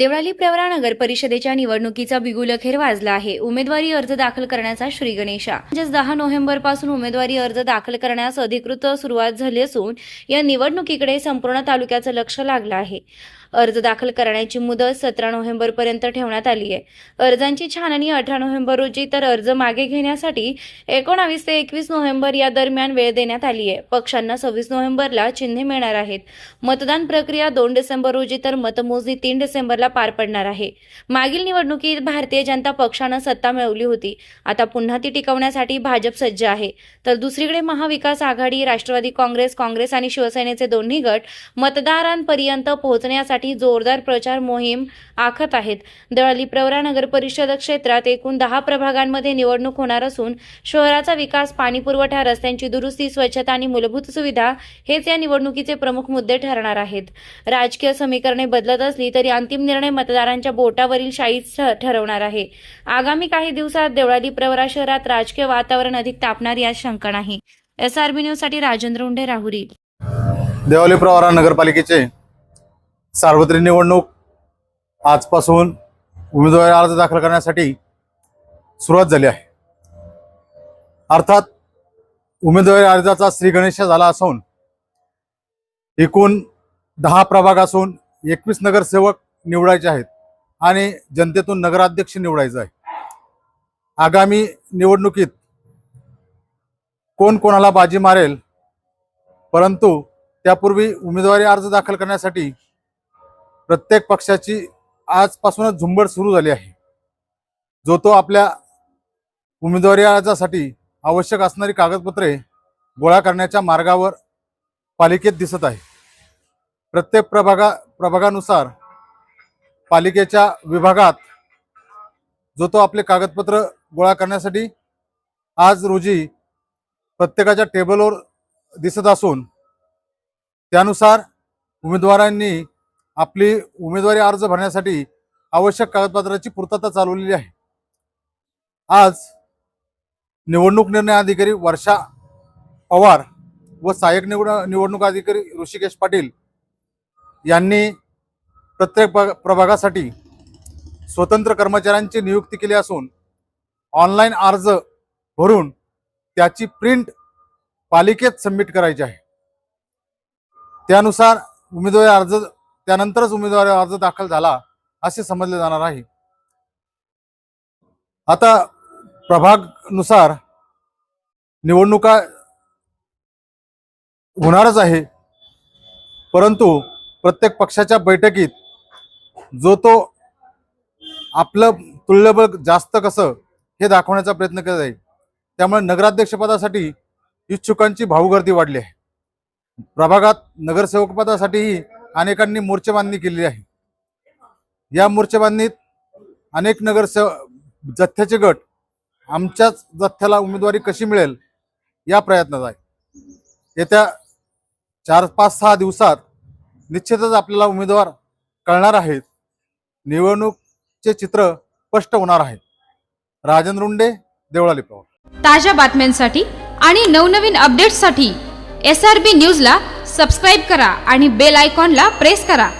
देवळाली प्रवरा नगर परिषदेच्या निवडणुकीचा बिगुलखेर वाजला आहे. उमेदवारी अर्ज दाखल करण्याचा श्री गणेशा. म्हणजेच दहा नोव्हेंबरपासून उमेदवारी अर्ज दाखल करण्यास अधिकृत सुरुवात झाली असून या निवडणुकीकडे संपूर्ण तालुक्याचं लक्ष लागलं आहे. अर्ज दाखल करण्याची मुदत सतरा नोव्हेंबर पर्यंत ठेवण्यात आली आहे. अर्जांची छाननी अठरा नोव्हेंबर रोजी तर अर्ज मागे घेण्यासाठी एकोणावीस ते एकवीस नोव्हेंबर या दरम्यान वेळ देण्यात आली आहे. पक्षांना सव्वीस नोव्हेंबरला चिन्हे मिळणार आहेत. मतदान प्रक्रिया दोन डिसेंबर रोजी तर मतमोजणी तीन डिसेंबरला पार पडणार आहे. मागील निवडणुकीत भारतीय जनता पक्षानं सत्ता मिळवली होती. आता पुन्हा ती टिकवण्यासाठी भाजप सज्ज आहे. तर दुसरीकडे महाविकास आघाडी राष्ट्रवादी काँग्रेस काँग्रेस आणि शिवसेनेचे दोन्ही गट मतदारांपर्यंत पोहोचण्यासाठी जोरदार प्रचार मोहीम आखत आहेत. दळली प्रवरा नगर परिषद क्षेत्रात एकूण दहा प्रभागांमध्ये निवडणूक होणार असून शहराचा विकास पाणीपुरवठा रस्त्यांची दुरुस्ती स्वच्छता आणि मूलभूत सुविधा हेच या निवडणुकीचे प्रमुख मुद्दे ठरणार आहेत. राजकीय समीकरणे बदलत असली तरी अंतिम निर्णय मतदारांच्या बोटावरील शाईच ठरवणार आहे. आगामी काही दिवसात देवळाली प्रवरा शहरात राजकीय वातावरण अधिक तापणार यात शंका नाही. एस आर बी न्यूजसाठी राजेंद्र उंडे राहुरी. देवळाली प्रवरा नगरपालिकेचे सार्वत्रिक निवडणूक आजपासून उमेदवारी अर्ज दाखल करण्यासाठी सुरुवात झाली आहे. अर्थात उमेदवारी अर्जाचा श्रीगणेश झाला असून एकूण दहा प्रभाग असून एकवीस नगरसेवक निवडायचे आहेत आणि जनतेतून नगराध्यक्ष निवडायचं आहे. आगामी निवडणुकीत कोण कोणाला बाजी मारेल परंतु त्यापूर्वी उमेदवारी अर्ज दाखल करण्यासाठी प्रत्येक पक्षाची आजपासूनच झुंबड सुरू झाली आहे. जो तो आपल्या उमेदवारी अर्जासाठी आवश्यक असणारी कागदपत्रे गोळा करण्याच्या मार्गावर पालिकेत दिसत आहे. प्रत्येक प्रभागा प्रभागानुसार पालिकेच्या विभागात जो तो आपले कागदपत्र गोळा करण्यासाठी आज रोजी प्रत्येकाच्या टेबलवर दिसत असून त्यानुसार उमेदवारांनी आपली उमेदवारी अर्ज भरण्यासाठी आवश्यक कागदपत्राची पूर्तता चालवलेली आहे. आज निवडणूक निर्णय अधिकारी वर्षा पवार व सहाय्यक निवड निवडणूक अधिकारी ऋषिकेश पाटील यांनी प्रत्येक प्रभागासाठी स्वतंत्र कर्मचाऱ्यांची नियुक्ती केली असून ऑनलाईन अर्ज भरून त्याची प्रिंट पालिकेत सबमिट करायची आहे. त्यानुसार उमेदवारी अर्ज त्यानंतरच उमेदवारी अर्ज दाखल झाला असे समजले जाणार आहे. आता प्रभागनुसार निवडणुका होणारच आहे. परंतु प्रत्येक पक्षाच्या बैठकीत जो तो आपलं तुल्यबळ जास्त कसं हे दाखवण्याचा प्रयत्न केला जाईल त्यामुळे नगराध्यक्षपदासाठी इच्छुकांची भाऊगर्दी वाढली आहे. प्रभागात नगरसेवकपदासाठीही अनेकांनी मोर्चेबांधणी केलेली आहे. या मोर्चेबांधणीत अनेक नगरसेव जथ्याचे गट आमच्याच जथ्याला उमेदवारी कशी मिळेल या प्रयत्नात आहे. येत्या चार पाच सहा दिवसात निश्चितच आपल्याला उमेदवार कळणार आहेत. निवडणूकचे चित्र स्पष्ट होणार आहे. राजेंद्र रुंडे देवळाली पवार ताज्या बातम्यांसाठी आणि नवनवीन अपडेट्ससाठी एस आर बी न्यूजला सबस्क्राईब करा आणि बेल आयकॉनला प्रेस करा.